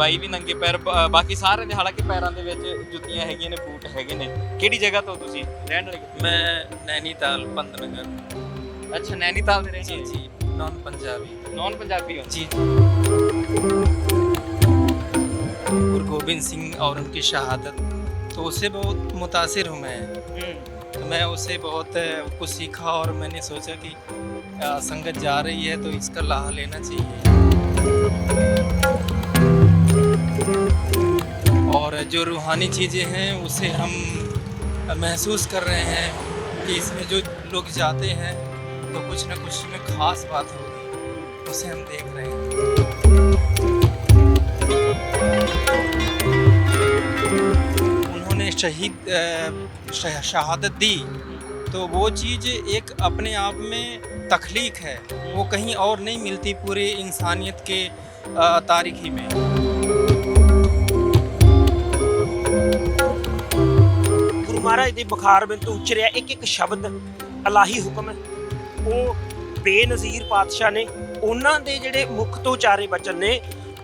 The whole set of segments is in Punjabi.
ਬਾਈ ਵੀ ਨੰਗੇ ਪੈਰ ਬ- ਬਾਕੀ ਸਾਰਿਆਂ ਦੇ ਹਾਲਾਂਕਿ ਪੈਰਾਂ ਦੇ ਵਿੱਚ ਜੁੱਤੀਆਂ ਹੈਗੀਆਂ ਨੇ ਬੂਟ ਹੈਗੇ ਨੇ ਕਿਹੜੀ ਜਗ੍ਹਾ ਤੋਂ ਤੁਸੀਂ ਰਹਿਣ ਵਾਲੇ ਕਿੱਥੇ? मैं नैनीताल पंतनगर ਅੱਛਾ ਨੈਨੀਤਾਲ ਦੇ ਰਹਿੰਦੇ जी ਹੋ जी नॉन पंजाबी ਨੌਨ ਪੰਜਾਬੀ ਹੋ जी गुरु गोविंद सिंह और उनकी शहादत तो उससे बहुत मुतासिर हूँ मैं ਹੂੰ तो मैं उससे बहुत अ, कुछ सीखा और मैंने सोचा कि अ, संगत जा रही है तो इसका लाहा लेना चाहिए जो रूहानी चीज़ें हैं, उसे हम महसूस कर रहे हैं कि इसमें जो लोग जाते हैं तो कुछ ना कुछ में खास बात होगी उसे हम देख रहे हैं। उन्होंने शहीद शहादत दी तो वो चीज़ एक अपने आप में तख्लीक है, वो कहीं और नहीं मिलती पूरी इंसानियत के तारीखी में। ਮਹਾਰਾਜ ਦੇ ਬੁਖਾਰ ਵਿੱਚ ਉਚਰਿਆ ਇੱਕ ਇੱਕ ਸ਼ਬਦ ਅਲਾਹੀ ਹੁਕਮ ਹੈ। ਉਹ ਬੇਨਜ਼ੀਰ ਪਾਤਸ਼ਾਹ ਨੇ, ਉਹਨਾਂ ਦੇ ਜਿਹੜੇ ਮੁਖ ਤੋਂ ਚਾਰੇ ਬਚਨ ਨੇ,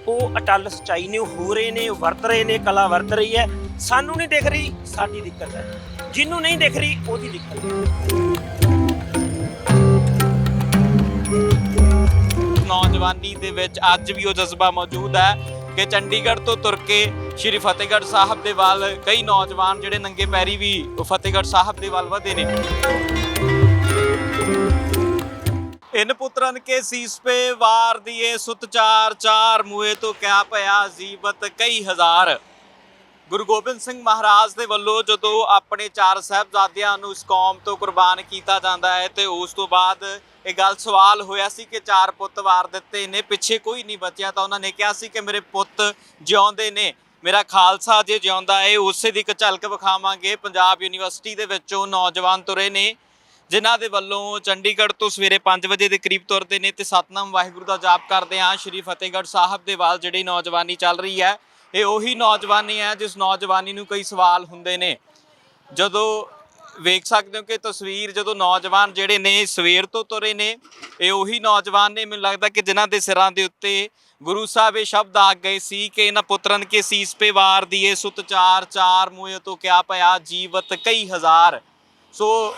ਉਹ ਅਟਲ ਸਚਾਈ ਨੇ ਹੋ ਰਹੇ ਨੇ ਵਰਤ ਰਹੇ ਨੇ, ਕਲਾ ਵਰਤ ਰਹੀ ਹੈ। ਸਾਨੂੰ ਨਹੀਂ ਦਿਖ ਰਹੀ, ਸਾਡੀ ਦਿੱਕਤ ਹੈ। ਜਿਹਨੂੰ ਨਹੀਂ ਦਿਖ ਰਹੀ, ਉਹਦੀ ਦਿੱਕਤ ਹੈ। ਨੌਜਵਾਨੀ ਦੇ ਵਿੱਚ ਅੱਜ ਵੀ ਉਹ ਜਜ਼ਬਾ ਮੌਜੂਦ ਹੈ ਕਿ ਚੰਡੀਗੜ੍ਹ ਤੋਂ ਤੁਰ ਕੇ ਸ਼੍ਰੀ ਫਤਿਹਗੜ੍ਹ ਸਾਹਿਬ ਦੇ ਵੱਲ ਕਈ ਨੌਜਵਾਨ ਜਿਹੜੇ ਨੰਗੇ ਪੈਰੀ ਵੀ ਉਹ ਫਤਿਹਗੜ੍ਹ ਸਾਹਿਬ ਦੇ ਵੱਲ ਵਧੇ ਨੇ। ਇਨ ਪੁੱਤਰਨ ਕੇ ਸੀਸ ਪੇ ਵਾਰ ਦੀਏ ਸੁਤ ਚਾਰ ਚਾਰ ਮੂਏ ਤੋਂ ਕਿਆ ਭਇਆ ਜੀਵਤ ਕਈ ਹਜ਼ਾਰ। ਗੁਰੂ ਗੋਬਿੰਦ ਸਿੰਘ ਮਹਾਰਾਜ ਦੇ ਵੱਲੋਂ ਜਦੋਂ ਆਪਣੇ ਚਾਰ ਸਾਹਿਬਜ਼ਾਦਿਆਂ ਨੂੰ ਇਸ ਕੌਮ ਤੋਂ ਕੁਰਬਾਨ ਕੀਤਾ ਜਾਂਦਾ ਹੈ ਤੇ ਉਸ ਤੋਂ ਬਾਅਦ ਇਹ ਗੱਲ ਸਵਾਲ ਹੋਇਆ ਸੀ ਕਿ ਚਾਰ ਪੁੱਤ ਵਾਰ ਦਿੱਤੇ ਨੇ, ਪਿੱਛੇ ਕੋਈ ਨਹੀਂ ਬਚਿਆ ਤਾਂ ਉਹਨਾਂ ਨੇ ਕਿਹਾ ਸੀ ਕਿ ਮੇਰੇ ਪੁੱਤ ਜਿਉਂਦੇ ਨੇ। ਮੇਰਾ ਖਾਲਸਾ ਜੇ ਜਿਉਂਦਾ ਏ, ਉਸੇ ਦੀ ਇੱਕ ਝਲਕ ਵਿਖਾਵਾਂਗੇ। ਪੰਜਾਬ ਯੂਨੀਵਰਸਿਟੀ ਦੇ ਵਿੱਚੋਂ ਨੌਜਵਾਨ ਤੁਰੇ ਨੇ, ਜਿਨ੍ਹਾਂ ਦੇ ਵੱਲੋਂ ਚੰਡੀਗੜ੍ਹ ਤੋਂ ਸਵੇਰੇ 5 ਵਜੇ ਦੇ ਕਰੀਬ ਤੁਰਦੇ ਨੇ ਤੇ ਸਤਨਾਮ ਵਾਹਿਗੁਰੂ ਦਾ ਜਾਪ ਕਰਦੇ ਆ ਸ਼੍ਰੀ ਫਤਿਹਗੜ੍ਹ ਸਾਹਿਬ ਦੇ ਵੱਲ ਜਿਹੜੀ ਨੌਜਵਾਨੀ ਚੱਲ ਰਹੀ ਹੈ, ਇਹ ਉਹੀ ਨੌਜਵਾਨੀ ਹੈ, ਜਿਸ ਨੌਜਵਾਨੀ ਨੂੰ ਕਈ ਸਵਾਲ ਹੁੰਦੇ ਨੇ। ਜਦੋਂ ਵੇਖ ਸਕਦੇ ਹੋ ਕਿ ਤਸਵੀਰ ਜਦੋਂ ਨੌਜਵਾਨ ਜਿਹੜੇ ਨੇ ਸਵੇਰ ਤੋਂ ਤੁਰੇ ਨੇ, ਇਹ ਉਹੀ ਨੌਜਵਾਨ ਨੇ। ਮੈਨੂੰ ਲੱਗਦਾ ਕਿ ਜਿਨ੍ਹਾਂ ਦੇ ਸਿਰਾਂ ਦੇ ਉੱਤੇ ਗੁਰੂ ਸਾਹਿਬ ਇਹ ਸ਼ਬਦ ਆ ਗਏ ਸੀ ਕਿ ਇਹਨਾਂ ਪੁੱਤਰਨ ਕੇ ਸੀਸ ਪੇ ਵਾਰ ਦੀਏ, ਸੁਤ ਚਾਰ ਚਾਰ ਮੂਏ ਤੋਂ ਕਿਆ ਭਇਆ ਜੀਵਤ ਕਈ ਹਜ਼ਾਰ। ਸੋ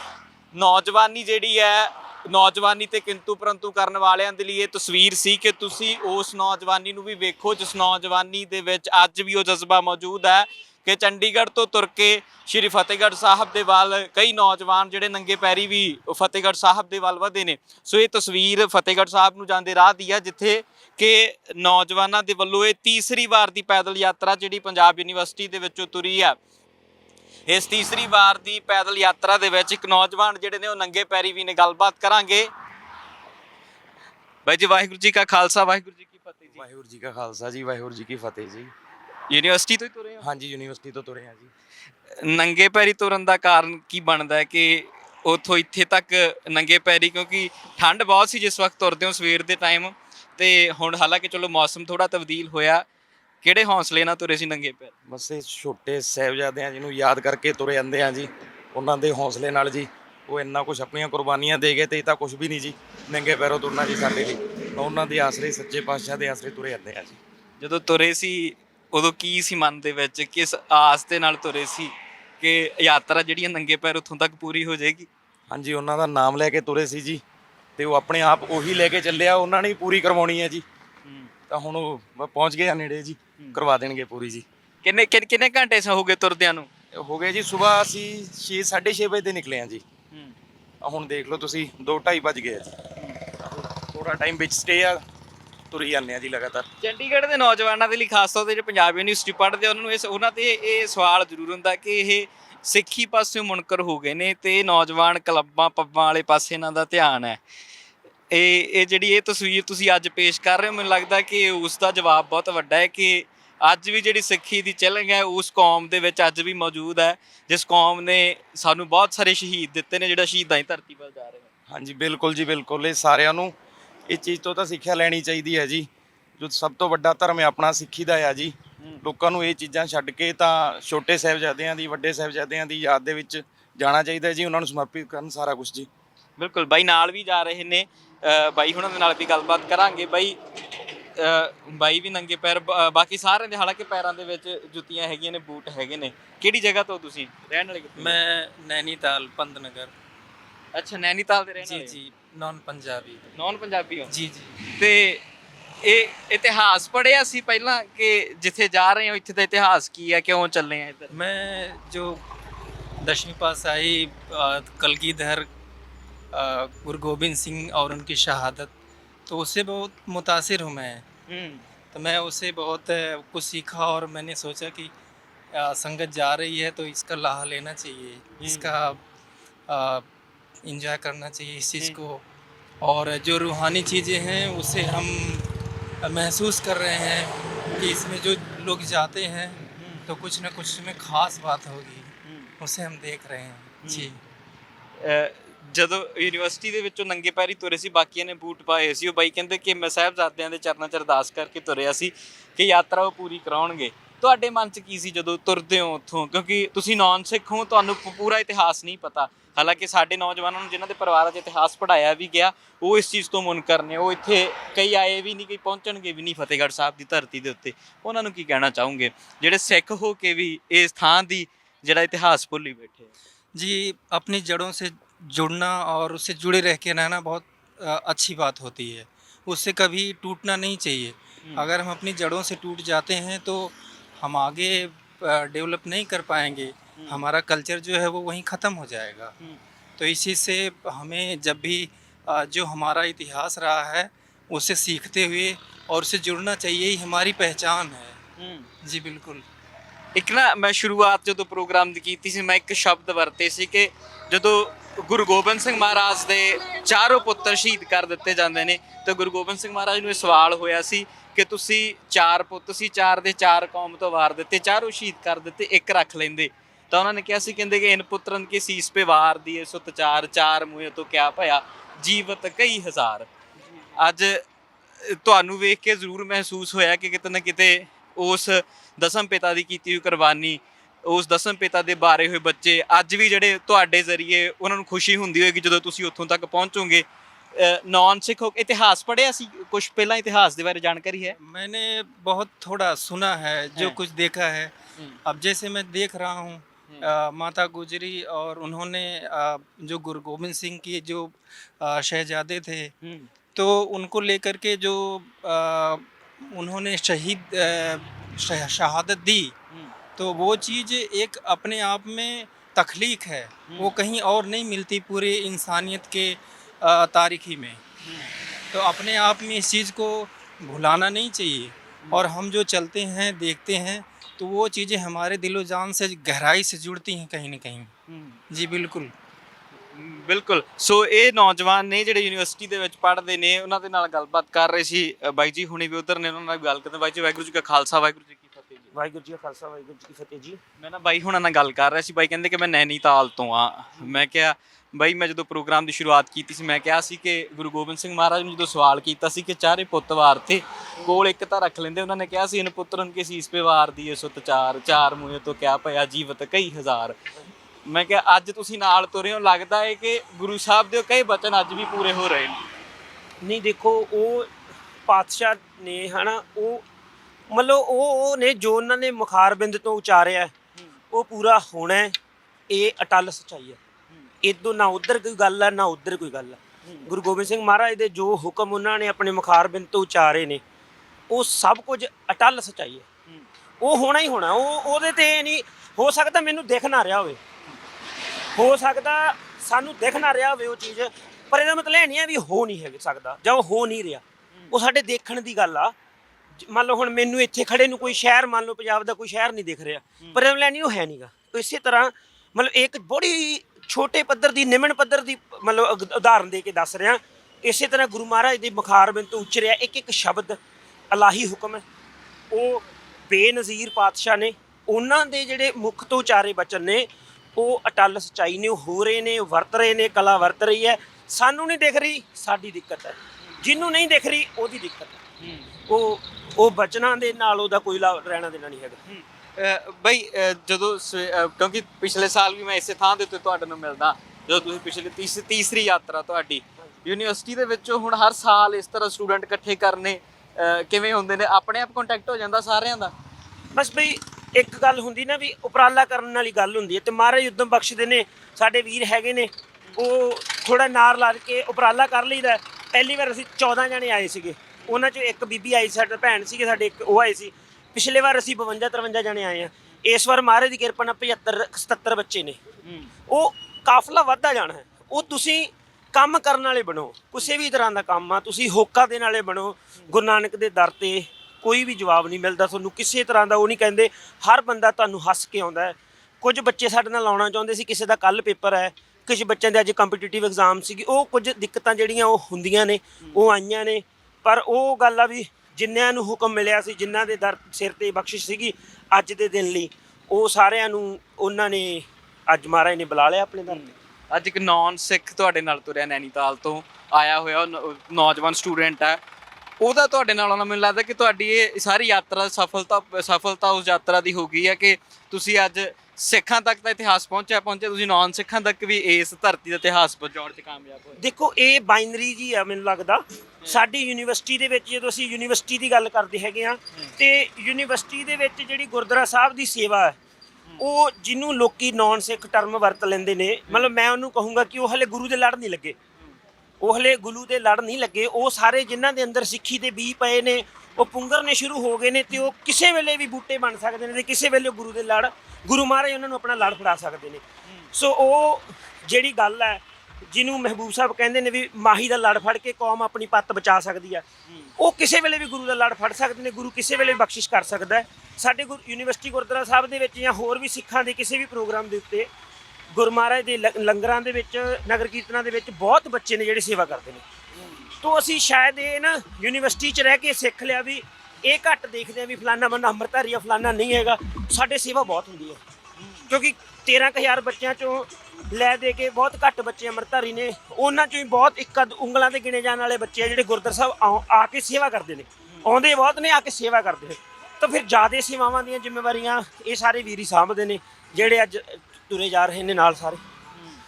ਨੌਜਵਾਨੀ ਜਿਹੜੀ ਹੈ, ਨੌਜਵਾਨੀ ਤੇ ਕਿੰਤੂ ਪਰੰਤੂ ਕਰਨ ਵਾਲਿਆਂ ਦੇ ਲਈ ਇਹ ਤਸਵੀਰ ਸੀ ਕਿ ਤੁਸੀਂ ਉਸ ਨੌਜਵਾਨੀ ਨੂੰ ਵੀ ਵੇਖੋ, ਜਿਸ ਨੌਜਵਾਨੀ ਦੇ ਵਿੱਚ ਅੱਜ ਵੀ ਉਹ ਜਜ਼ਬਾ ਮੌਜੂਦ ਹੈ। ਕਿ ਚੰਡੀਗੜ੍ਹ ਤੋਂ ਤੁਰ ਕੇ ਸ਼੍ਰੀ ਫਤਿਹਗੜ੍ਹ ਸਾਹਿਬ ਦੇ ਵੱਲ ਕਈ ਨੌਜਵਾਨ ਜਿਹੜੇ ਨੰਗੇ ਪੈਰੀ ਵੀ ਫਤਿਹਗੜ੍ਹ ਸਾਹਿਬ ਦੇ ਵੱਲ ਵਧੇ ਨੇ। ਸੋ ਇਹ ਤਸਵੀਰ ਫਤਿਹਗੜ੍ਹ ਸਾਹਿਬ ਨੂੰ ਜਾਂਦੇ ਰਾਹ ਦੀ ਹੈ ਜਿੱਥੇ ਕਿ ਨੌਜਵਾਨਾਂ ਦੇ ਵੱਲੋਂ ਇਹ ਤੀਸਰੀ ਵਾਰ ਦੀ ਪੈਦਲ ਯਾਤਰਾ ਜਿਹੜੀ ਪੰਜਾਬ ਯੂਨੀਵਰਸਿਟੀ ਦੇ ਵਿੱਚੋਂ ਤੁਰੀ ਆ। ਇਸ ਤੀਸਰੀ ਵਾਰ ਦੀ ਪੈਦਲ ਯਾਤਰਾ ਦੇ ਵਿੱਚ ਇੱਕ ਨੌਜਵਾਨ ਜਿਹੜੇ ਨੇ ਉਹ ਨੰਗੇ ਪੈਰੀ ਵੀ ਨੇ, ਗੱਲਬਾਤ ਕਰਾਂਗੇ। ਬਾਈ ਜੀ, ਵਾਹਿਗੁਰੂ ਜੀ ਕਾ ਖਾਲਸਾ, ਵਾਹਿਗੁਰੂ ਜੀ ਕੀ ਫਤਿਹ ਜੀ। ਵਾਹਿਗੁਰੂ ਜੀ ਕਾ ਖਾਲਸਾ ਜੀ, ਵਾਹਿਗੁਰੂ ਜੀ ਕੀ ਫਤਿਹ ਜੀ। ਯੂਨੀਵਰਸਿਟੀ ਤੋਂ ਹੀ ਤੁਰੇ ਹੋ? ਹਾਂਜੀ ਯੂਨੀਵਰਸਿਟੀ ਤੋਂ ਤੁਰੇ ਹਾਂ ਜੀ। ਨੰਗੇ ਪੈਰੀ ਤੁਰਨ ਦਾ ਕਾਰਨ ਕੀ ਬਣਦਾ ਹੈ ਕਿ ਉਥੋਂ ਇੱਥੇ ਤੱਕ ਨੰਗੇ ਪੈਰੀ? ਕਿਉਂਕਿ ਠੰਡ ਬਹੁਤ ਸੀ ਜਿਸ ਵਕਤ ਤੁਰਦੇ ਹੋ ਸਵੇਰ ਦੇ ਟਾਈਮ ਤੇ ਹੁਣ ਹਾਲਾਂਕਿ ਚਲੋ ਮੌਸਮ ਥੋੜਾ ਤਬਦੀਲ ਹੋਇਆ। ਕਿਹੜੇ ਹੌਸਲੇ ਨਾਲ ਤੁਰੇ ਸੀ ਨੰਗੇ ਪੈਰ? ਬਸ ਇਹ ਛੋਟੇ ਸਾਹਿਬਜ਼ਾਦਿਆਂ ਜਿਹਨੂੰ ਯਾਦ ਕਰਕੇ ਤੁਰੇ ਜਾਂਦੇ ਆ ਜੀ। ਉਹਨਾਂ ਦੇ ਹੌਸਲੇ ਨਾਲ ਜੀ ਉਹ ਇੰਨਾ ਕੁਝ ਆਪਣੀਆਂ ਕੁਰਬਾਨੀਆਂ ਦੇ ਗਏ ਤੇ ਇਹ ਤਾਂ ਕੁਝ ਵੀ ਨਹੀਂ ਜੀ। ਨੰਗੇ ਪੈਰੋਂ ਤੁਰਨਾ ਜੀ ਸਾਡੇ ਲਈ। ਉਹਨਾਂ ਦੇ ਆਸਰੇ ਸੱਚੇ ਪਾਤਸ਼ਾਹ ਦੇ ਆਸਰੇ ਤੁਰੇ ਜਾਂਦੇ ਆ ਜੀ। ਜਦੋਂ ਤੁਰੇ ਸੀ ਉਦੋਂ ਕੀ ਸੀ ਮਨ ਦੇ ਵਿੱਚ? ਕਿਸ ਆਸ ਦੇ ਨਾਲ ਤੁਰੇ ਸੀ ਕਿ ਯਾਤਰਾ ਜਿਹੜੀ ਹੈ ਨੰਗੇ ਪੈਰ ਉੱਥੋਂ ਤੱਕ ਪੂਰੀ ਹੋ ਜਾਏਗੀ? ਹਾਂਜੀ ਉਹਨਾਂ ਦਾ ਨਾਮ ਲੈ ਕੇ ਤੁਰੇ ਸੀ ਜੀ ਤੇ ਉਹ ਆਪਣੇ ਆਪ ਉਹੀ ਲੈ ਕੇ ਚੱਲਿਆ ਉਹਨਾਂ ਨੇ ਪੂਰੀ ਕਰਵਾਉਣੀ ਹੈ ਜੀ। ਤਾਂ ਹੁਣ ਉਹ ਪਹੁੰਚ ਗਏ ਆ ਨੇੜੇ ਜੀ ਕਰਵਾ ਦੇਣਗੇ ਪੂਰੀ ਜੀ। ਕਿੰਨੇ ਕਿੰਨੇ ਕਿੰਨੇ ਘੰਟੇ ਸ ਹੋ ਗਏ ਤੁਰਦਿਆਂ ਨੂੰ? ਹੋ ਗਏ ਜੀ ਸਵੇਰ ਅਸੀਂ 6 6:30 ਵਜੇ ਦੇ ਨਿਕਲੇ ਆ ਜੀ। ਹੁਣ ਦੇਖ ਲਓ ਤੁਸੀਂ 2:30 ਵੱਜ ਗਏ ਆ ਜੀ। ਥੋੜਾ ਟਾਈਮ ਵਿੱਚ ਸਟੇ ਆ। ਤੁਰੀ ਜਾਂਦੇ ਆ ਜੀ ਲਗਾਤਾਰ। ਚੰਡੀਗੜ੍ਹ ਦੇ ਨੌਜਵਾਨਾਂ ਦੇ ਲਈ ਖਾਸ ਤੌਰ ਤੇ ਜਿਹੜੇ ਪੰਜਾਬ ਯੂਨੀਵਰਸਿਟੀ ਪੜ੍ਹਦੇ ਆ ਉਹਨਾਂ ਨੂੰ ਇਸ ਉਹਨਾਂ ਤੇ ਇਹ ਸਵਾਲ ਜ਼ਰੂਰ ਹੁੰਦਾ ਕਿ ਇਹ ਸਿੱਖੀ ਪਾਸਿਓਂ ਮੁਨਕਰ ਹੋ ਗਏ ਨੇ ਤੇ ਨੌਜਵਾਨ ਕਲੱਬਾਂ ਪੱਬਾਂ ਵਾਲੇ ਪਾਸੇ ਇਹਨਾਂ ਦਾ ਧਿਆਨ ਹੈ। ਇਹ ਇਹ ਜਿਹੜੀ ਇਹ ਤਸਵੀਰ ਤੁਸੀਂ ਅੱਜ ਪੇਸ਼ ਕਰ ਰਹੇ ਹੋ ਮੈਨੂੰ ਲੱਗਦਾ ਕਿ ਉਸ ਦਾ ਜਵਾਬ ਬਹੁਤ ਵੱਡਾ ਹੈ ਕਿ ਅੱਜ ਵੀ ਜਿਹੜੀ ਸਿੱਖੀ ਦੀ ਚਿਲੰਗ ਹੈ ਉਸ ਕੌਮ ਦੇ ਵਿੱਚ ਅੱਜ ਵੀ ਮੌਜੂਦ ਹੈ ਜਿਸ ਕੌਮ ਨੇ ਸਾਨੂੰ ਬਹੁਤ ਸਾਰੇ ਸ਼ਹੀਦ ਦਿੱਤੇ ਨੇ ਜਿਹੜਾ ਸ਼ਹੀਦਾਂ ਦੀ ਧਰਤੀ ਵੱਲ ਜਾ ਰਹੇ ਨੇ। ਹਾਂਜੀ ਬਿਲਕੁਲ ਜੀ ਬਿਲਕੁਲ। ਇਹ ਸਾਰਿਆਂ ਨੂੰ ਇਹ ਚੀਜ਼ ਤੋਂ ਤਾਂ ਸਿੱਖਿਆ ਲੈਣੀ ਚਾਹੀਦੀ ਹੈ ਜੀ। ਜੋ ਸਭ ਤੋਂ ਵੱਡਾ ਧਰਮ ਆਪਣਾ ਸਿੱਖੀ ਦਾ ਹੈ। ਜੀ ਲੋਕਾਂ ਨੂੰ ਇਹ ਚੀਜ਼ਾਂ ਛੱਡ ਕੇ ਤਾਂ ਛੋਟੇ ਸਹਿਬਜ਼ਾਦਿਆਂ ਦੀ ਵੱਡੇ ਸਹਿਬਜ਼ਾਦਿਆਂ ਦੀ ਯਾਦ ਦੇ ਵਿੱਚ ਜਾਣਾ ਚਾਹੀਦਾ ਜੀ ਉਹਨਾਂ ਨੂੰ ਸਮਰਪਿਤ ਕਰਨ ਸਾਰਾ ਕੁਝ ਜੀ। ਬਿਲਕੁਲ ਬਾਈ ਨਾਲ ਵੀ ਜਾ ਰਹੇ ਨੇ। ਬਾਈ ਹੁਣਾਂ ਦੇ ਨਾਲ ਵੀ ਗੱਲਬਾਤ ਕਰਾਂਗੇ। ਬਾਈ ਬਾਈ ਵੀ ਨੰਗੇ ਪੈਰ ਬਾਕੀ ਸਾਰਿਆਂ ਦੇ ਹਾਲਾਂਕਿ ਪੈਰਾਂ ਦੇ ਵਿੱਚ ਜੁੱਤੀਆਂ ਹੈਗੀਆਂ ਨੇ ਬੂਟ ਹੈਗੇ ਨੇ। ਕਿਹੜੀ ਜਗ੍ਹਾ ਤੋਂ ਤੁਸੀਂ? ਰਹਿਣ ਵਾਲੇ ਮੈਂ ਨੈਨੀਤਾਲ ਪੰਦਨਗਰ ਅੱਛਾ ਨੈਨੀਤਾਲ ਦੇ ਰਹਿਣ ਵਾਲੇ ਜੀ ਜੀ। नॉन पंजाबी ਨੌਨ ਪੰਜਾਬੀ ਹੋ जी जी ਤੇ ਇਹ ਇਤਿਹਾਸ ਪੜਿਆ ਸੀ ਪਹਿਲਾਂ ਕਿ ਜਿੱਥੇ ਜਾ ਰਹੇ ਹੋ ਇੱਥੇ ਦਾ ਇਤਿਹਾਸ ਕੀ ਹੈ ਕਿਉਂ ਚੱਲੇ ਆ ਇੱਧਰ मैं जो दसवीं पास आई अ, कलगीधर अ, गुरु गोविंद सिंह और उनकी शहादत तो उससे बहुत मुतासिर हूँ मैं ਹੂੰ तो मैं उससे बहुत अ, कुछ सीखा और मैंने सोचा कि अ, संगत जा रही है तो इसका लाहा लेना चाहिए इसका इंजॉय करना चाहिए इस चीज़ को और जो रूहानी चीज़ें हैं उसे हम महसूस कर रहे हैं कि इसमें जो लोग जाते हैं तो कुछ ना कुछ में ख़ास बात होगी उसे हम देख रहे हैं जी ਅਹ ਜਦੋਂ ਯੂਨੀਵਰਸਿਟੀ ਦੇ ਵਿੱਚੋਂ ਨੰਗੇ ਪੈਰੀ ਤੁਰੇ ਸੀ ਬਾਕੀਆਂ ਨੇ ਬੂਟ ਪਾਏ ਸੀ ਉਹ ਬਾਈ ਕਹਿੰਦੇ ਕਿ ਮੈਂ ਸਾਹਿਬਜ਼ਾਦਿਆਂ ਦੇ ਚਰਨਾਂ 'ਚ ਅਰਦਾਸ ਕਰਕੇ ਤੁਰਿਆ ਸੀ ਕਿ ਯਾਤਰਾ ਉਹ ਪੂਰੀ ਕਰਾਉਣਗੇ ਤੁਹਾਡੇ ਮਨ 'ਚ ਕੀ ਸੀ ਜਦੋਂ ਤੁਰਦੇ ਹੋ ਉੱਥੋਂ ਕਿਉਂਕਿ ਤੁਸੀਂ ਨੌਨ ਸਿੱਖ ਹੋ ਤੁਹਾਨੂੰ ਪ- ਪੂਰਾ ਇਤਿਹਾਸ ਨਹੀਂ ਪਤਾ ਹਾਲਾਂਕਿ ਸਾਡੇ ਨੌਜਵਾਨਾਂ ਨੂੰ ਜਿਨ੍ਹਾਂ ਦੇ ਪਰਿਵਾਰਾਂ 'ਚ ਇਤਿਹਾਸ ਪੜਾਇਆ ਵੀ ਗਿਆ ਉਹ ਇਸ ਚੀਜ਼ ਤੋਂ ਮੁਨਕਰ ਨੇ ਉਹ ਇੱਥੇ ਕਈ ਆਏ ਵੀ ਨਹੀਂ ਕਈ ਪਹੁੰਚਣਗੇ ਵੀ ਨਹੀਂ ਫਤਿਹਗੜ੍ਹ ਸਾਹਿਬ ਦੀ ਧਰਤੀ ਦੇ ਉੱਤੇ ਉਹਨਾਂ ਨੂੰ ਕੀ ਕਹਿਣਾ ਚਾਹੋਗੇ ਜਿਹੜੇ ਸਿੱਖ ਹੋ ਕੇ ਵੀ ਇਸ ਥਾਂ ਦੀ ਜਿਹੜਾ ਇਤਿਹਾਸ ਭੁੱਲੀ ਬੈਠੇ ਆ जी अपनी जड़ों से जुड़ना और उससे जुड़े रह के रहना बहुत अ, अच्छी बात होती है उससे कभी टूटना नहीं चाहिए अगर हम अपनी जड़ों से टूट जाते हैं तो हम आगे डेवलप नहीं कर पाएंगे हमारा कल्चर जो है वो वहीं ख़त्म हो जाएगा तो इस चीज़ से हमें जब भी अ, जो हमारा इतिहास रहा है उससे सीखते हुए और उससे जुड़ना चाहिए ही हमारी पहचान है जी बिल्कुल ਇੱਕ ਨਾ ਮੈਂ ਸ਼ੁਰੂਆਤ ਜਦੋਂ ਪ੍ਰੋਗਰਾਮ ਦੀ ਕੀਤੀ ਸੀ ਮੈਂ ਇੱਕ ਸ਼ਬਦ ਵਰਤੇ ਸੀ ਕਿ ਜਦੋਂ ਗੁਰੂ ਗੋਬਿੰਦ ਸਿੰਘ ਮਹਾਰਾਜ ਦੇ ਚਾਰੋਂ ਪੁੱਤਰ ਸ਼ਹੀਦ ਕਰ ਦਿੱਤੇ ਜਾਂਦੇ ਨੇ ਤਾਂ ਗੁਰੂ ਗੋਬਿੰਦ ਸਿੰਘ ਮਹਾਰਾਜ ਨੂੰ ਇਹ ਸਵਾਲ ਹੋਇਆ ਸੀ ਕਿ ਤੁਸੀਂ ਚਾਰ ਪੁੱਤ ਸੀ ਚਾਰ ਦੇ ਚਾਰ ਕੌਮ ਤੋਂ ਵਾਰ ਦਿੱਤੇ ਚਾਰੋਂ ਸ਼ਹੀਦ ਕਰ ਦਿੱਤੇ ਇੱਕ ਰੱਖ ਲੈਂਦੇ ਤਾਂ ਉਹਨਾਂ ਨੇ ਕਿਹਾ ਸੀ ਕਹਿੰਦੇ ਕਿ ਇਨ ਪੁੱਤਰਨ ਕੀ ਸੀਸ ਪੇ ਵਾਰ ਦੀਏ ਸੁਤ ਚਾਰ ਚਾਰ ਮੂਹੇ ਤੋਂ ਕਿਆ ਭਇਆ ਜੀਵਤ ਕਈ ਹਜ਼ਾਰ ਅੱਜ ਅ, ਤੁਹਾਨੂੰ ਵੇਖ ਕੇ ਜ਼ਰੂਰ ਮਹਿਸੂਸ ਹੋਇਆ ਕਿ ਕਿਤੇ ਨਾ ਕਿਤੇ ਉਸ ਦਸਮ ਪਿਤਾ ਦੀ ਕੀਤੀ ਹੋਈ ਕੁਰਬਾਨੀ ਉਸ ਦਸਮ ਪਿਤਾ ਦੇ ਬਾਰੇ ਹੋਏ ਬੱਚੇ ਅੱਜ ਵੀ ਜਿਹੜੇ ਤੁਹਾਡੇ ਜ਼ਰੀਏ ਉਹਨਾਂ ਨੂੰ ਖੁਸ਼ੀ ਹੁੰਦੀ ਹੋਏਗੀ ਜਦੋਂ ਤੁਸੀਂ ਉੱਥੋਂ ਤੱਕ ਪਹੁੰਚੋਗੇ ਨੌਨ ਸਿੱਖ ਹੋ ਕੁਝ ਪੜਿਆ ਸੀ ਕੁਝ ਪਹਿਲਾਂ ਇਤਿਹਾਸ ਦੇ ਬਾਰੇ ਜਾਣਕਾਰੀ ਹੈ मैंने बहुत थोड़ा सुना है जो है। कुछ देखा है हम्म। अब जैसे मैं देख रहा हूँ अ, माता गुजरी और उन्होंने अ, जो गुरु गोविंद सिंह की जो शहजादे थे तो उनको लेकर के जो अ, उन्होंने शहीद शह- शहादत दी तो वो चीज़ एक अपने आप में तख्लीक है। वो कहीं और नहीं मिलती पूरे इंसानियत के तारीखी में। तो अपने आप में इस चीज़ को भुलाना नहीं चाहिए। और हम जो चलते हैं देखते हैं तो वो चीज़ें हमारे दिलो जान से गहराई से जुड़ती हैं कहीं ना कहीं जी बिल्कुल ਬਿਲਕੁਲ ਸੋ ਇਹ ਨੌਜਵਾਨ ਨੇ ਜਿਹੜੇ ਯੂਨੀਵਰਸਿਟੀ ਦੇ ਵਿੱਚ ਪੜ੍ਹਦੇ ਨੇ ਉਹਨਾਂ ਦੇ ਨਾਲ ਗੱਲਬਾਤ ਕਰ ਰਹੇ ਸੀ ਅ, ਬਾਈ ਜੀ ਹੁਣੇ ਵੀ ਉਧਰ ਨੇ ਉਹਨਾਂ ਨਾਲ ਗੱਲ ਕਰਦੇ ਬਾਈ ਜੀ ਵਾਹਿਗੁਰੂ ਜੀ ਕਾ ਖਾਲਸਾ ਵਾਹਿਗੁਰੂ ਜੀ ਕੀ ਫਤਿਹ ਜੀ ਵਾਹਿਗੁਰੂ ਜੀ ਕਾ ਖਾਲਸਾ ਵਾਹਿਗੁਰੂ ਜੀ ਕੀ ਫਤਿਹ ਜੀ। ਮੈਂ ਨਾ ਬਾਈ ਹੁਣਾਂ ਨਾਲ ਗੱਲ ਕਰ ਰਿਹਾ ਸੀ। ਬਾਈ ਕਹਿੰਦੇ ਕਿ ਮੈਂ ਨੈਨੀਤਾਲ ਤੋਂ ਆ ਮੈਂ ਕਿਹਾ ਬਾਈ ਮੈਂ ਜਦੋਂ ਪ੍ਰੋਗਰਾਮ ਦੀ ਸ਼ੁਰੂਆਤ ਕੀਤੀ ਸੀ ਮੈਂ ਕਿਹਾ ਸੀ ਕਿ ਗੁਰੂ ਗੋਬਿੰਦ ਸਿੰਘ ਮਹਾਰਾਜ ਨੂੰ ਜਦੋਂ ਸਵਾਲ ਕੀਤਾ ਸੀ ਕਿ ਚਾਰੇ ਪੁੱਤ ਵਾਰ ਤੇ ਕੋਲ ਇੱਕ ਤਾਂ ਰੱਖ ਲੈਂਦੇ ਉਹਨਾਂ ਨੇ ਕਿਹਾ ਸੀ ਇਨ ਪੁੱਤਰਨ ਕੇ ਸੀਸ ਪੇ ਵਾਰ ਦੀਏ ਸੁਤ ਚਾਰ ਚਾਰ ਮੂਹੇ ਤੋਂ ਕਿਆ ਭਇਆ ਜੀਵਤ ਕਈ ਹਜ਼ਾਰ। ਮੈਂ ਕਿਹਾ ਅੱਜ ਤੁਸੀਂ ਨਾਲ ਤੁਰੇ ਹੋ ਲੱਗਦਾ ਹੈ ਕਿ ਗੁਰੂ ਸਾਹਿਬ ਦੇ ਕਈ ਬਚਨ ਅੱਜ ਵੀ ਪੂਰੇ ਹੋ ਰਹੇ ਨੇ। ਨਹੀਂ ਦੇਖੋ ਉਹ ਪਾਤਸ਼ਾਹ ਨੇ ਹਨਾ ਉਹ ਮਤਲਬ ਉਹ ਉਹ ਨੇ ਜੋ ਉਹਨਾਂ ਨੇ ਮੁਖਾਰਬਿੰਦ ਤੋਂ ਉਚਾਰਿਆ ਹੈ, ਉਹ ਪੂਰਾ ਹੋਣਾ ਹੈ। ਇਹ ਅਟਲ ਸਚਾਈ ਹੈ। ਇਦੋਂ ਨਾ ਉਧਰ ਕੋਈ ਗੱਲ ਹੈ ਨਾ ਉਧਰ ਕੋਈ ਗੱਲ ਹੈ। ਗੁਰੂ ਗੋਬਿੰਦ ਸਿੰਘ ਮਹਾਰਾਜ ਦੇ ਜੋ ਹੁਕਮ ਉਹਨਾਂ ਨੇ ਆਪਣੇ ਮੁਖਾਰਬਿੰਦ ਤੋਂ ਉਚਾਰੇ ਨੇ ਉਹ ਸਭ ਕੁਝ ਅਟਲ ਸਚਾਈ ਹੈ। ਉਹ ਹੋਣਾ ਹੀ ਹੋਣਾ ਉਹ ਉਹਦੇ ਤੇ ਇਹ ਨਹੀਂ ਹੋ ਸਕਦਾ ਮੈਨੂੰ ਦਿਖ ਨਾ ਰਿਹਾ ਹੋਵੇ। ਹੋ ਸਕਦਾ ਸਾਨੂੰ ਦਿਖ ਨਾ ਰਿਹਾ ਹੋਵੇ ਉਹ ਚੀਜ਼ ਪਰ ਇਹਦਾ ਮਤਲਬ ਇਹ ਨਹੀਂ ਹੈ ਵੀ ਹੋ ਨਹੀਂ ਹੈ ਸਕਦਾ ਜਾਂ ਉਹ ਹੋ ਨਹੀਂ ਰਿਹਾ। ਉਹ ਸਾਡੇ ਦੇਖਣ ਦੀ ਗੱਲ ਆ। ਮੰਨ ਲਓ ਹੁਣ ਮੈਨੂੰ ਇੱਥੇ ਖੜੇ ਨੂੰ ਕੋਈ ਸ਼ਹਿਰ ਮੰਨ ਲਓ ਪੰਜਾਬ ਦਾ ਕੋਈ ਸ਼ਹਿਰ ਨਹੀਂ ਦਿਖ ਰਿਹਾ ਪਰ ਨਹੀਂ ਉਹ ਹੈ ਨਹੀਂਗਾ ਇਸੇ ਤਰ੍ਹਾਂ ਮਤਲਬ ਇੱਕ ਬੜੀ ਛੋਟੇ ਪੱਧਰ ਦੀ ਨਿਮਨ ਪੱਧਰ ਦੀ ਮਤਲਬ ਉਦਾਹਰਨ ਦੇ ਕੇ ਦੱਸ ਰਿਹਾ। ਇਸੇ ਤਰ੍ਹਾਂ ਗੁਰੂ ਮਹਾਰਾਜ ਦੇ ਮੁਖਾਰਬਿੰਦ ਤੋਂ ਉਚਰਿਆ ਇੱਕ ਇੱਕ ਸ਼ਬਦ ਅਲਾਹੀ ਹੁਕਮ ਹੈ। ਉਹ ਬੇਨਜ਼ੀਰ ਪਾਤਸ਼ਾਹ ਨੇ ਉਹਨਾਂ ਦੇ ਜਿਹੜੇ ਮੁਖ ਤੋਂ ਉਚਾਰੇ ਬਚਨ ਨੇ ਉਹ ਅਟਲ ਸਚਾਈ ਨੇ ਉਹ ਹੋ ਰਹੇ ਨੇ ਵਰਤ ਰਹੇ ਨੇ ਕਲਾ ਵਰਤ ਰਹੀ ਹੈ। ਸਾਨੂੰ ਨਹੀਂ ਦਿਖ ਰਹੀ ਸਾਡੀ ਦਿੱਕਤ ਹੈ। ਜਿਹਨੂੰ ਨਹੀਂ ਦਿਖ ਰਹੀ ਉਹਦੀ ਦਿੱਕਤ ਹੈ। ਉਹ ਉਹ ਬਚਨਾਂ ਦੇ ਨਾਲ ਉਹਦਾ ਕੋਈ ਰਹਿਣਾ ਦੇਣਾ ਨਹੀਂ ਹੈਗਾ। ਬਈ ਜਦੋਂ ਸਵੇ- ਕਿਉਂਕਿ ਪਿਛਲੇ ਸਾਲ ਵੀ ਮੈਂ ਇਸੇ ਥਾਂ ਦੇ ਉੱਤੇ ਤੁਹਾਡੇ ਨੂੰ ਮਿਲਦਾ ਜਦੋਂ ਤੁਸੀਂ ਪਿਛਲੇ ਤੀਸ- ਤੀਸਰੀ ਯਾਤਰਾ ਤੁਹਾਡੀ ਯੂਨੀਵਰਸਿਟੀ ਦੇ ਵਿੱਚੋਂ ਹੁਣ ਹਰ ਸਾਲ ਇਸ ਤਰ੍ਹਾਂ ਸਟੂਡੈਂਟ ਇਕੱਠੇ ਕਰਨੇ ਅਹ ਕਿਵੇਂ ਹੁੰਦੇ ਨੇ? ਆਪਣੇ ਆਪ ਕੰਟੈਕਟ ਹੋ ਜਾਂਦਾ ਸਾਰਿਆਂ ਦਾ? ਬਸ ਬਈ ਇੱਕ ਗੱਲ ਹੁੰਦੀ ਨਾ ਵੀ ਉਪਰਾਲਾ ਕਰਨ ਵਾਲੀ ਗੱਲ ਹੁੰਦੀ ਹੈ ਤੇ ਮਹਾਰਾਜ ਉਦਮ ਬਖਸ਼ਦੇ ਨੇ ਸਾਡੇ ਵੀਰ ਹੈਗੇ ਨੇ ਉਹ ਥੋੜਾ ਨਾਰ ਲਾ ਕੇ ਉਪਰਾਲਾ ਕਰ ਲਈਦਾ। ਹੈ। ਪਹਿਲੀ ਵਾਰ ਅਸੀਂ 14 ਜਣੇ ਆਏ ਸੀਗੇ। ਉਹਨਾਂ ਚੋਂ ਇੱਕ ਬੀਬੀ ਆਈ ਸਾਡੇ ਭੈਣ ਸੀਗੇ ਸਾਡੇ ਇੱਕ ਉਹ ਆਏ ਸੀ। ਪਿਛਲੇ ਵਾਰ ਅਸੀਂ 52 53 ਜਣੇ ਆਏ ਆ ਇਸ ਵਾਰ ਮਹਾਰਾਜ ਦੀ ਕਿਰਪਾ ਨਾਲ 75 77 ਬੱਚੇ ਨੇ। ਉਹ ਕਾਫਲਾ ਵੱਧਦਾ ਜਾਣਾ ਹੈ। ਉਹ ਤੁਸੀਂ ਕੰਮ ਕਰਨ ਵਾਲੇ ਬਣੋ। ਕਿਸੇ ਵੀ ਤਰ੍ਹਾਂ ਦਾ ਕੰਮ ਆ ਤੁਸੀਂ ਹੋਕਾ ਦੇਣ ਵਾਲੇ ਬਣੋ। ਗੁਰੂ ਨਾਨਕ ਦੇ ਦਰ ਤੇ ਕੋਈ ਵੀ ਜਵਾਬ ਨਹੀਂ ਮਿਲਦਾ। ਤੁਹਾਨੂੰ ਕਿਸੇ ਤਰ੍ਹਾਂ ਦਾ ਉਹ ਨਹੀਂ ਕਹਿੰਦੇ। ਹਰ ਬੰਦਾ ਤੁਹਾਨੂੰ ਹੱਸ ਕੇ ਆਉਂਦਾ ਹੈ। ਕੁਝ ਬੱਚੇ ਸਾਡੇ ਨਾਲ ਆਉਣਾ ਚਾਹੁੰਦੇ ਸੀ ਕਿਸੇ ਦਾ ਕੱਲ ਪੇਪਰ ਹੈ। ਕੁਝ ਬੱਚਿਆਂ ਦੇ ਅੱਜ ਕੰਪੀਟੀਟਿਵ ਐਗਜ਼ਾਮ ਸੀਗੀ। ਉਹ ਕੁਝ ਦਿੱਕਤਾਂ ਜਿਹੜੀਆਂ ਉਹ ਹੁੰਦੀਆਂ ਨੇ ਉਹ ਆਈਆਂ ਨੇ। ਪਰ ਉਹ ਗੱਲ ਆ ਵੀ ਜਿੰਨਿਆਂ ਨੂੰ ਹੁਕਮ ਮਿਲਿਆ ਸੀ ਜਿਨ੍ਹਾਂ ਦੇ ਦਰ ਸਿਰ ਤੇ ਬਖਸ਼ਿਸ਼ ਸੀਗੀ ਅੱਜ ਦੇ ਦਿਨ ਲਈ, ਉਹ ਸਾਰਿਆਂ ਨੂੰ ਉਹਨਾਂ ਨੇ ਅੱਜ ਮਹਾਰਾਜ ਨੇ ਬੁਲਾ ਲਿਆ ਆਪਣੇ ਦਰ ਤੇ। ਅੱਜ ਇੱਕ ਨਾਨ ਸਿੱਖ ਤੁਹਾਡੇ ਨਾਲ ਤੁਰਿਆ ਨੈਨੀਤਾਲ ਤੋਂ ਆਇਆ ਹੋਇਆ, ਉਹ ਨੌਜਵਾਨ ਸਟੂਡੈਂਟ ਹੈ ਉਹਦਾ ਤੁਹਾਡੇ ਨਾਲ ਆਉਣਾ ਮੈਨੂੰ ਲੱਗਦਾ ਕਿ ਤੁਹਾਡੀ ਇਹ ਸਾਰੀ ਯਾਤਰਾ ਸਫਲਤਾ ਸਫਲਤਾ ਉਸ ਯਾਤਰਾ ਦੀ ਹੋ ਗਈ ਹੈ ਕਿ ਤੁਸੀਂ ਅੱਜ ਸਿੱਖਾਂ ਤੱਕ ਤਾਂ ਇਤਿਹਾਸ ਪਹੁੰਚਿਆ ਪਹੁੰਚਿਆ ਤੁਸੀਂ ਨਾਨ ਸਿੱਖਾਂ ਤੱਕ ਵੀ ਇਸ ਧਰਤੀ ਦਾ ਇਤਿਹਾਸ ਪਹੁੰਚਾਉਣ 'ਚ ਕਾਮਯਾਬ ਹੋਏ। ਦੇਖੋ, ਇਹ ਬਾਈਨਰੀ ਜੀ ਆ ਮੈਨੂੰ ਲੱਗਦਾ। ਸਾਡੀ ਯੂਨੀਵਰਸਿਟੀ ਦੇ ਵਿੱਚ ਜਦੋਂ ਅਸੀਂ ਯੂਨੀਵਰਸਿਟੀ ਦੀ ਗੱਲ ਕਰਦੇ ਹੈਗੇ ਆ ਤੇ ਯੂਨੀਵਰਸਿਟੀ ਦੇ ਵਿੱਚ ਜਿਹੜੀ ਗੁਰਦੁਆਰਾ ਸਾਹਿਬ ਦੀ ਸੇਵਾ ਹੈ, ਉਹ ਜਿਹਨੂੰ ਲੋਕੀ ਨਾਨ ਸਿੱਖ ਟਰਮ ਵਰਤ ਲੈਂਦੇ ਨੇ, ਮਤਲਬ ਮੈਂ ਉਹਨੂੰ ਕਹੂੰਗਾ ਕਿ ਉਹ ਹਲੇ ਗੁਰੂ ਦੇ ਲੜ ਨਹੀਂ ਲੱਗੇ। ਉਹ ਹਲੇ ਗੁਰੂ ਦੇ ਲੜ ਨਹੀਂ ਲੱਗੇ। ਉਹ ਸਾਰੇ ਜਿਨ੍ਹਾਂ ਦੇ ਅੰਦਰ ਸਿੱਖੀ ਦੇ ਬੀ ਪਏ ਨੇ, ਉਹ ਪੁੰਗਰ ਨੇ ਸ਼ੁਰੂ ਹੋ ਗਏ ਨੇ ਤੇ ਉਹ ਕਿਸੇ ਵੇਲੇ ਵੀ ਬੂਟੇ ਬਣ ਸਕਦੇ ਨੇ ਤੇ ਕਿਸੇ ਵੇਲੇ ਉਹ ਗੁਰੂ ਦੇ ਲੜ, ਗੁਰੂ ਮਹਾਰਾਜ ਉਹਨਾਂ ਨੂੰ ਆਪਣਾ ਲੜ ਫੜਾ ਸਕਦੇ ਨੇ। ਸੋ ਉਹ ਜਿਹੜੀ ਗੱਲ ਹੈ, ਜਿਹਨੂੰ ਮਹਿਬੂਬ ਸਾਹਿਬ ਕਹਿੰਦੇ ਨੇ ਵੀ ਮਾਹੀ ਦਾ ਲੜ ਫੜ ਕੇ ਕੌਮ ਆਪਣੀ ਪੱਤ ਬਚਾ ਸਕਦੀ ਆ ਉਹ ਕਿਸੇ ਵੇਲੇ ਵੀ ਗੁਰੂ ਦਾ ਲੜ ਫੜ ਸਕਦੇ ਨੇ, ਗੁਰੂ ਕਿਸੇ ਵੇਲੇ ਵੀ ਬਖਸ਼ਿਸ਼ ਕਰ ਸਕਦਾ ਸਾਡੇ ਗੁਰ, ਯੂਨੀਵਰਸਿਟੀ ਗੁਰਦੁਆਰਾ ਸਾਹਿਬ ਦੇ ਵਿੱਚ ਜਾਂ ਹੋਰ ਵੀ ਸਿੱਖਾਂ ਦੇ ਕਿਸੇ ਵੀ ਪ੍ਰੋਗਰਾਮ ਦੇ ਉੱਤੇ ਗੁਰੂ ਮਹਾਰਾਜ ਦੇ ਲ- ਲੰਗਰਾਂ ਦੇ ਵਿੱਚ, ਨਗਰ ਕੀਰਤਨਾਂ ਦੇ ਵਿੱਚ ਬਹੁਤ ਬੱਚੇ ਨੇ ਜਿਹੜੇ ਸੇਵਾ ਕਰਦੇ ਨੇ। ਤੋਂ ਅਸੀਂ ਸ਼ਾਇਦ ਇਹ ਨਾ ਯੂਨੀਵਰਸਿਟੀ 'ਚ ਰਹਿ ਕੇ ਸਿੱਖ ਲਿਆ ਵੀ ਇਹ ਘੱਟ ਦੇਖਦੇ ਆ ਵੀ ਫਲਾਨਾ ਬੰਦਾ ਅੰਮ੍ਰਿਤਧਾਰੀ ਆ, ਫਲਾਨਾ ਨਹੀਂ ਹੈਗਾ। ਸਾਡੇ ਸੇਵਾ ਬਹੁਤ ਹੁੰਦੀ ਹੈ। ਕਿਉਂਕਿ 13000 ਬੱਚਿਆਂ ਚੋਂ ਲੈ ਦੇ ਕੇ ਬਹੁਤ ਘੱਟ ਬੱਚੇ ਅੰਮ੍ਰਿਤਧਾਰੀ ਨੇ। ਉਹਨਾਂ ਚੋਂ ਹੀ ਬਹੁਤ ਇੱਕ ਅੱਧ ਉਂਗਲਾਂ ਤੇ ਗਿਣੇ ਜਾਣ ਵਾਲੇ ਬੱਚੇ ਆ ਜਿਹੜੇ ਗੁਰਦੁਆਰਾ ਸਾਹਿਬ ਆਉ- ਆ ਕੇ ਸੇਵਾ ਕਰਦੇ ਨੇ। ਆਉਂਦੇ ਬਹੁਤ ਨੇ, ਆ ਕੇ ਸੇਵਾ ਕਰਦੇ ਨੇ। ਤਾਂ ਫਿਰ ਜਿਆਦੇ ਸੇਵਾਵਾਂ ਦੀਆਂ ਜ਼ਿੰਮੇਵਾਰੀਆਂ ਇਹ ਸਾਰੇ ਵੀਰੀ ਸਾਂਭਦੇ ਨੇ, ਜਿਹੜੇ ਅੱਜ ਤੁਰੇ ਜਾ ਰਹੇ ਨੇ ਨਾਲ ਸਾਰੇ।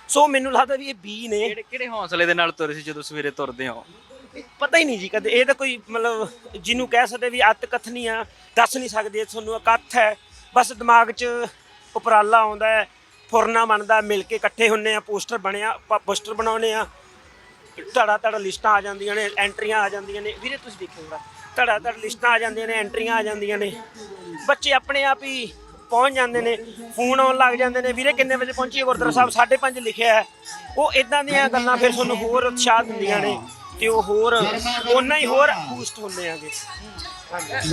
ਸੋ ਮੈਨੂੰ ਲੱਗਦਾ ਵੀ ਇਹ ਬੀ ਨੇ। ਕਿਹੜੇ ਕਿਹੜੇ ਹੌਸਲੇ ਦੇ ਨਾਲ ਤੁਰੇ ਸੀ ਜਦੋਂ ਸਵੇਰੇ ਤੁਰਦੇ ਹੋ? ਪਤਾ ਹੀ ਨਹੀਂ ਜੀ ਕਦੇ ਇਹ ਤਾਂ ਕੋਈ ਮਤਲਬ ਜਿਹਨੂੰ ਕਹਿ ਸਕਦੇ ਵੀ ਅੱਤ ਕਥਨੀ ਆ ਦੱਸ ਨਹੀਂ ਸਕਦੇ ਤੁਹਾਨੂੰ ਇਕੱਠ ਹੈ। ਬਸ ਦਿਮਾਗ 'ਚ ਉਪਰਾਲਾ ਆਉਂਦਾ ਹੈ ਫੁਰਨਾ ਬਣਦਾ ਮਿਲ ਕੇ ਇਕੱਠੇ ਹੁੰਨੇ ਆ ਪੋਸਟਰ ਬਣਿਆ ਪੋਸਟਰ ਬਣਾਉਨੇ ਆ। ਧੜਾ ਧੜ ਲਿਸਟਾਂ ਆ ਜਾਂਦੀਆਂ ਨੇ ਐਂਟਰੀਆਂ ਆ ਜਾਂਦੀਆਂ ਨੇ। ਵੀਰੇ ਤੁਸੀਂ ਦੇਖੋਗਾ ਧੜਾ ਧੜ ਲਿਸਟਾਂ ਆ ਜਾਂਦੀਆਂ ਨੇ ਐਂਟਰੀਆਂ ਆ ਜਾਂਦੀਆਂ ਨੇ। ਬੱਚੇ ਆਪਣੇ ਆਪ ਹੀ ਪਹੁੰਚ ਜਾਂਦੇ ਨੇ, ਫੋਨ ਆਉਣ ਲੱਗ ਜਾਂਦੇ ਨੇ। ਵੀਰੇ, ਕਿੰਨੇ ਵਜੇ ਪਹੁੰਚੀਏ ਗੁਰਦੁਆਰਾ ਸਾਹਿਬ 5:30 ਲਿਖਿਆ ਹੈ। ਉਹ ਇਦਾਂ ਦੀਆਂ ਗੱਲਾਂ ਫਿਰ ਤੁਹਾਨੂੰ ਹੋਰ ਉਤਸ਼ਾਹ ਦਿੰਦੀਆਂ ਨੇ, ਤੇ ਉਹ ਹੋਰ ਉਹਨਾਂ ਹੀ ਹੋਰ ਬੂਸਟ ਹੁੰਦੇ ਆਗੇ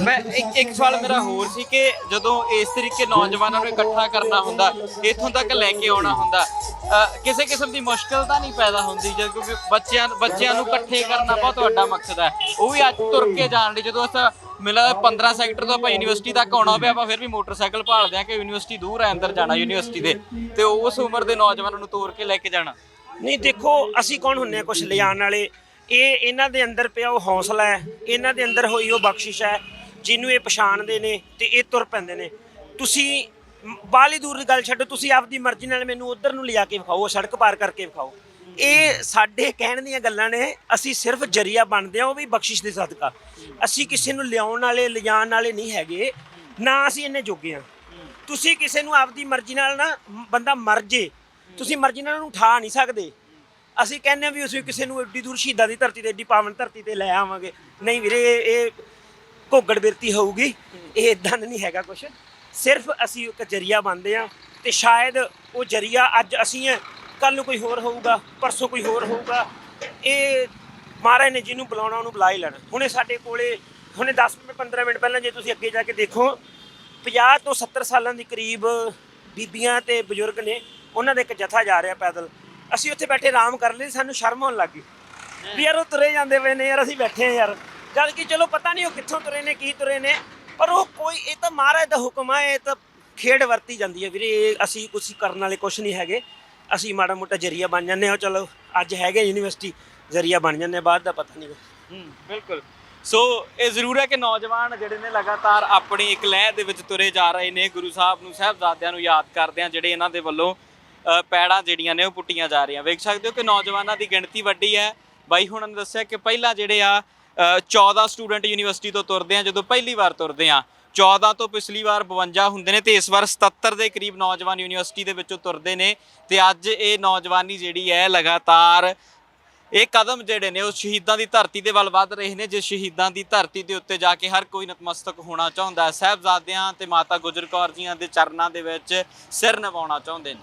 ਮੈਂ ਇੱਕ ਇੱਕ ਸਵਾਲ ਮੇਰਾ ਹੋਰ ਸੀ ਕਿ ਜਦੋਂ ਇਸ ਤਰੀਕੇ ਨੌਜਵਾਨਾਂ ਨੂੰ ਇਕੱਠਾ ਕਰਨਾ ਹੁੰਦਾ ਇੱਥੋਂ ਤੱਕ ਲੈ ਕੇ ਆਉਣਾ ਹੁੰਦਾ ਅ, ਕਿਸੇ ਕਿਸਮ ਦੀ ਮੁਸ਼ਕਲ ਤਾਂ ਨਹੀਂ ਪੈਦਾ ਹੁੰਦੀ ਜਦ ਕਿਉਂਕਿ ਬੱਚਿਆਂ ਬੱਚਿਆਂ ਨੂੰ ਇਕੱਠੇ ਕਰਨਾ ਬਹੁਤ ਵੱਡਾ ਮਕਸਦ ਹੈ। ਉਹ ਵੀ ਅੱਜ ਤੁਰ ਕੇ ਜਾਣ ਲਈ ਜਦੋਂ ਅਸਾਂ ਮਿਲਾ 15 ਸੈਕਟਰ ਤੋਂ ਆਪਾਂ ਯੂਨੀਵਰਸਿਟੀ ਤੱਕ ਆਉਣਾ ਪਿਆ ਆਪਾਂ ਫਿਰ ਵੀ ਮੋਟਰਸਾਈਕਲ ਭਾਲਦੇ ਆ ਕਿ ਯੂਨੀਵਰਸਿਟੀ ਦੂਰ ਹੈ ਅੰਦਰ ਜਾਣਾ ਯੂਨੀਵਰਸਿਟੀ ਦੇ ਤੇ ਉਸ ਉਮਰ ਦੇ ਨੌਜਵਾਨਾਂ ਨੂੰ ਤੋਰ ਕੇ ਲੈ ਕੇ ਜਾਣਾ। ਨਹੀਂ ਦੇਖੋ ਅਸੀਂ ਕੌਣ ਹੁੰਨੇ ਆ ਕੁਝ ਲਿਜਾਣ ਵਾਲੇ? ਇਹ ਇਹਨਾਂ ਦੇ ਅੰਦਰ ਪਿਆ ਉਹ ਹੌਸਲਾ ਹੈ, ਇਹਨਾਂ ਦੇ ਅੰਦਰ ਹੋਈ ਉਹ ਬਖਸ਼ਿਸ਼ ਹੈ, ਜਿਹਨੂੰ ਇਹ ਪਛਾਣਦੇ ਨੇ ਤੇ ਇਹ ਤੁਰ ਪੈਂਦੇ ਨੇ। ਤੁਸੀਂ ਮ- ਬਾਹਲੀ ਦੂਰ ਦੀ ਗੱਲ ਛੱਡੋ, ਤੁਸੀਂ ਆਪਦੀ ਮਰਜ਼ੀ ਨਾਲ ਮੈਨੂੰ ਉਧਰ ਨੂੰ ਲਿਜਾ ਕੇ ਵਿਖਾਓ ਸੜਕ ਪਾਰ ਕਰਕੇ ਵਿਖਾਓ। ਇਹ ਸਾਡੇ ਕਹਿਣ ਦੀਆਂ ਗੱਲਾਂ ਨੇ, ਅਸੀਂ ਸਿਰਫ ਜਰੀਆ ਬਣਦੇ ਆ ਉਹ ਵੀ ਬਖਸ਼ਿਸ਼ ਦੇ ਸਦਕਾ। ਅਸੀਂ ਕਿਸੇ ਨੂੰ ਲਿਆਉਣ ਵਾਲੇ, ਲਿਜਾਣ ਵਾਲੇ ਨਹੀਂ ਹੈਗੇ, ਨਾ ਅਸੀਂ ਇੰਨੇ ਜੋਗੇ ਆ ਤੁਸੀਂ ਕਿਸੇ ਨੂੰ ਆਪਦੀ ਮਰਜ਼ੀ ਨਾਲ ਨਾ ਬੰਦਾ ਮਰ ਜੇ, ਤੁਸੀਂ ਮਰਜ਼ੀ ਨਾਲ ਉਹਨੂੰ ਉਠਾ ਨਹੀਂ ਸਕਦੇ। ਅਸੀਂ ਕਹਿੰਦੇ ਹਾਂ ਵੀ ਅਸੀਂ ਕਿਸੇ ਨੂੰ ਏਡੀ ਦੂਰ ਸ਼ਹੀਦਾਂ ਦੀ ਧਰਤੀ ਤੇ, ਏਡੀ ਪਾਵਨ ਧਰਤੀ ਤੇ ਲੈ ਆਵਾਂਗੇ। ਨਹੀਂ ਵੀਰੇ, ਇਹ ਇਹ ਘੋਗੜ ਬਿਰਤੀ ਹੋਊਗੀ। ਇਹ ਇਦਾਂ ਨਹੀਂ ਹੈਗਾ ਕੁਛ। ਸਿਰਫ ਅਸੀਂ ਇੱਕ ਜਰੀਆ ਬਣਦੇ ਆ ਤੇ ਸ਼ਾਇਦ ਉਹ ਜਰੀਆ ਅੱਜ ਅਸੀਂ ਹੈ ਕੱਲ ਨੂੰ ਕੋਈ ਹੋਰ ਹੋਊਗਾ, ਪਰਸੋਂ ਕੋਈ ਹੋਰ ਹੋਊਗਾ। ਇਹ ਮਹਾਰਾਜ ਨੇ ਜਿਹਨੂੰ ਬੁਲਾਉਣਾ, ਉਹਨੂੰ ਬੁਲਾ ਹੀ ਲੈਣਾ। ਹੁਣੇ ਸਾਡੇ ਕੋਲੇ, ਹੁਣੇ 10 ਮਿੰਟ 15 ਮਿੰਟ ਪਹਿਲਾਂ ਜੇ ਤੁਸੀਂ ਅੱਗੇ ਜਾ ਕੇ ਦੇਖੋ 50 ਤੋਂ 70 ਸਾਲਾਂ ਦੇ ਕਰੀਬ ਬੀਬੀਆਂ ਤੇ ਬਜ਼ੁਰਗ ਨੇ, ਉਹਨਾਂ ਦਾ ਇੱਕ ਜਥਾ ਜਾ ਰਿਹਾ ਪੈਦਲ। ਅਸੀਂ ਉੱਥੇ ਬੈਠੇ ਆਰਾਮ ਕਰ ਲਈ ਸਾਨੂੰ ਸ਼ਰਮ ਆਉਣ ਗਈ। ਵੀ ਯਾਰ ਉਹ ਤੁਰੇ ਜਾਂਦੇ ਪਏ ਨੇ ਯਾਰ ਅਸੀਂ ਬੈਠੇ ਆ ਯਾਰ। ਜਦ ਕਿ ਚਲੋ ਪਤਾ ਨਹੀਂ ਉਹ ਕਿੱਥੋਂ ਤੁਰੇ ਨੇ ਕੀ ਤੁਰੇ ਨੇ ਪਰ ਉਹ ਕੋਈ ਇਹ ਤਾਂ ਮਹਾਰਾਜ ਦਾ ਹੁਕਮ ਆ ਇਹ ਤਾਂ ਖੇਡ ਵਰਤੀ ਜਾਂਦੀ ਹੈ ਵੀਰੇ ਇਹ ਅਸੀਂ ਕੁਝ ਕਰਨ ਵਾਲੇ ਕੁਝ ਨਹੀਂ ਹੈਗੇ। ਅਸੀਂ ਮਾੜਾ ਮੋਟਾ ਜਰੀਆ ਬਣ ਜਾਂਦੇ ਹਾਂ ਚਲੋ ਅੱਜ ਹੈਗੇ ਯੂਨੀਵਰਸਿਟੀ ਜਰੀਆ ਬਣ ਜਾਂਦੇ ਹਾਂ, ਬਾਅਦ ਦਾ ਪਤਾ ਨਹੀਂ। ਹੂੰ ਬਿਲਕੁਲ। ਸੋ ਇਹ ਜ਼ਰੂਰ ਹੈ ਕਿ ਨੌਜਵਾਨ ਜਿਹੜੇ ਨੇ ਲਗਾਤਾਰ ਆਪਣੀ ਇੱਕ ਲਹਿਰ ਦੇ ਵਿੱਚ ਤੁਰੇ ਜਾ ਰਹੇ ਨੇ ਗੁਰੂ ਸਾਹਿਬ ਨੂੰ ਸਾਹਿਬਜ਼ਾਦਿਆਂ ਨੂੰ ਯਾਦ ਕਰਦੇ ਆ ਜਿਹੜੇ ਇਹਨਾਂ ਦੇ ਵੱਲੋਂ ਪੈੜਾਂ ਜਿਹੜੀਆਂ ਨੇ ਉਹ ਪੁੱਟੀਆਂ ਜਾ ਰਹੀਆਂ। ਵੇਖ ਸਕਦੇ ਹੋ ਕਿ ਨੌਜਵਾਨਾਂ ਦੀ ਗਿਣਤੀ ਵੱਡੀ ਹੈ। ਬਾਈ ਹੁਣ ਨੇ ਦੱਸਿਆ ਕਿ ਪਹਿਲਾਂ ਜਿਹੜੇ ਆ ਅ, 14 ਸਟੂਡੈਂਟ ਯੂਨੀਵਰਸਿਟੀ ਤੋਂ ਤੁਰਦੇ ਆ ਜਦੋਂ ਪਹਿਲੀ ਵਾਰ ਤੁਰਦੇ ਆ। 14 ਤੋਂ ਪਿਛਲੀ ਵਾਰ 52 ਹੁੰਦੇ ਨੇ ਤੇ ਇਸ ਵਾਰ 77 ਦੇ ਕਰੀਬ ਨੌਜਵਾਨ ਯੂਨੀਵਰਸਿਟੀ ਦੇ ਵਿੱਚੋਂ ਤੁਰਦੇ ਨੇ ਤੇ ਅੱਜ ਇਹ ਨੌਜਵਾਨੀ ਜਿਹੜੀ ਹੈ ਲਗਾਤਾਰ ਇਹ ਕਦਮ ਜਿਹੜੇ ਨੇ ਉਹ ਸ਼ਹੀਦਾਂ ਦੀ ਧਰਤੀ ਦੇ ਵੱਲ ਵੱਧ ਰਹੇ ਨੇ। ਜੇ ਸ਼ਹੀਦਾਂ ਦੀ ਧਰਤੀ ਦੇ ਉੱਤੇ ਜਾ ਕੇ ਹਰ ਕੋਈ ਨਤਮਸਤਕ ਹੋਣਾ ਚਾਹੁੰਦਾ ਹੈ ਸਾਹਿਬਜ਼ਾਦਿਆਂ ਤੇ ਮਾਤਾ ਗੁਜਰ ਕੌਰ ਜੀਆਂ ਦੇ ਚਰਨਾਂ ਦੇ ਵਿੱਚ ਸਿਰ ਨਿਵਾਉਣਾ ਚਾਹੁੰਦੇ ਨੇ।